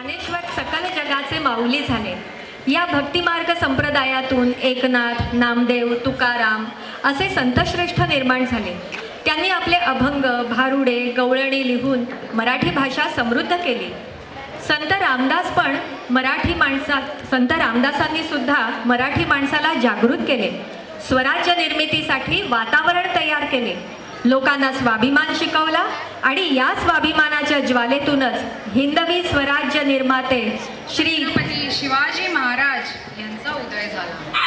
ज्ञानेश्वर सकल जगाचे माऊली झाले. या भक्तिमार्ग संप्रदायातून एकनाथ नामदेव तुकाराम असे संतश्रेष्ठ निर्माण झाले. त्यांनी आपले अभंग भारुडे गवळणी लिहून मराठी भाषा समृद्ध केली. संत रामदास पण मराठी माणसा संत रामदासांनी सुद्धा मराठी माणसाला जागृत केले. स्वराज्य निर्मितीसाठी वातावरण तयार केले. लोकांना स्वाभिमान शिकवला आणि या स्वाभिमानाच्या ज्वालेतूनच हिंदवी स्वराज्य निर्माते श्री शिवाजी महाराज यांचा उदय झाला.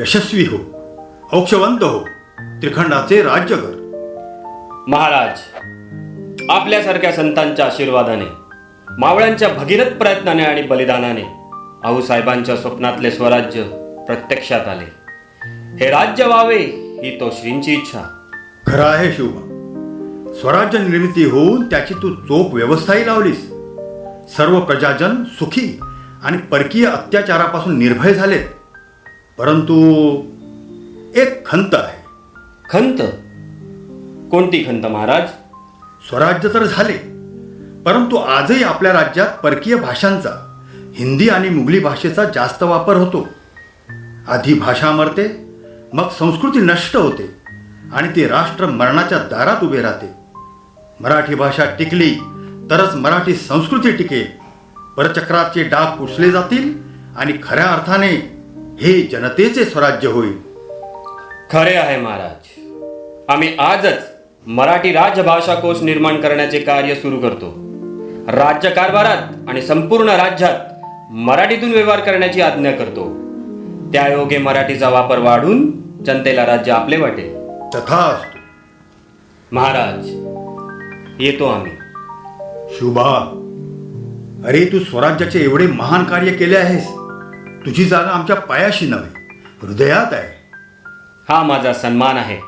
यशस्वी हो औक्षवंत हो त्रिखंडाचे राज्य कर महाराज आपल्यासारख्या संतांच्या आशीर्वादाने मावळ्यांच्या भगीरथ प्रयत्नाने आणि बलिदानाने आऊसाहेबांच्या स्वप्नातले स्वराज्य प्रत्यक्षात आले. हे राज्य व्हावे ही तो श्रींची इच्छा. खरं आहे शिवबा. स्वराज्य निर्मिती होऊन त्याची तू चोख व्यवस्थाही लावलीस. सर्व प्रजाजन सुखी आणि परकीय अत्याचारापासून निर्भय झालेत. परंतु एक खंत आहे. खंत? कोणती खंत महाराज? स्वराज्य तर झाले परंतु आजही आपल्या राज्यात परकीय भाषांचा हिंदी आणि मुघली भाषेचा जास्त वापर होतो. आधी भाषा मरते मग संस्कृती नष्ट होते आणि ती राष्ट्र मरणाच्या दारात उभे राहते. मराठी भाषा टिकली तरच मराठी संस्कृती टिकेल. परचक्राचे डाग पुसले जातील आणि खऱ्या अर्थाने हे जनतेचे स्वराज्य होईल. खरे आहे महाराज. आम्ही आजच मराठी राजभाषा कोश निर्माण करण्याचे कार्य सुरू करतो. राज्य कारभारात आणि संपूर्ण राज्यात मराठीतून व्यवहार करण्याची आज्ञा करतो. त्यायोगे मराठीचा वापर वाढून जनतेला राज्य आपले वाटेल. तथास्तु. महाराज येतो आम्ही. शुभा अरे तू स्वराज्याचे एवढे महान कार्य केले आहेस. तुझी जागा आमच्या पायाशी नव्हे. हृदयात आहे. हा माझा सन्मान आहे.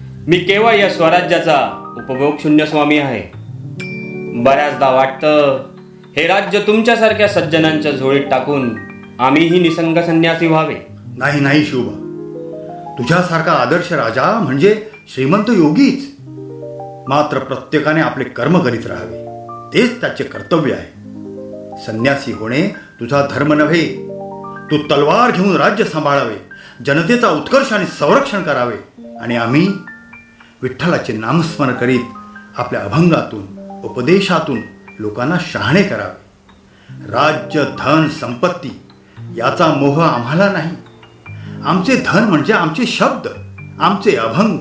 मी केवळ या स्वराज्याचा उपभोग शून्य स्वामी आहे. बऱ्याचदा वाटतं हे राज्य तुमच्यासारख्या सज्जनांच्या झोळीत टाकून आम्हीही निसंग संन्यासी व्हावे. नाही नाही शुभा तुझ्यासारखा आदर्श राजा म्हणजे श्रीमंत योगीच. मात्र प्रत्येकाने आपले कर्म करीत राहावे. तेच त्याचे कर्तव्य आहे. संन्यासी होणे तुझा धर्म नव्हे तू तलवार घेऊन राज्य सांभाळावे जनतेचा उत्कर्ष आणि संरक्षण करावे. आणि आम्ही विठ्ठलाचे नामस्मरण करीत आपल्या अभंगातून उपदेशातून लोकांना शहाणे करावे. राज्य धन संपत्ती याचा मोह आम्हाला नाही. आमचे धन म्हणजे आमचे शब्द आमचे अभंग.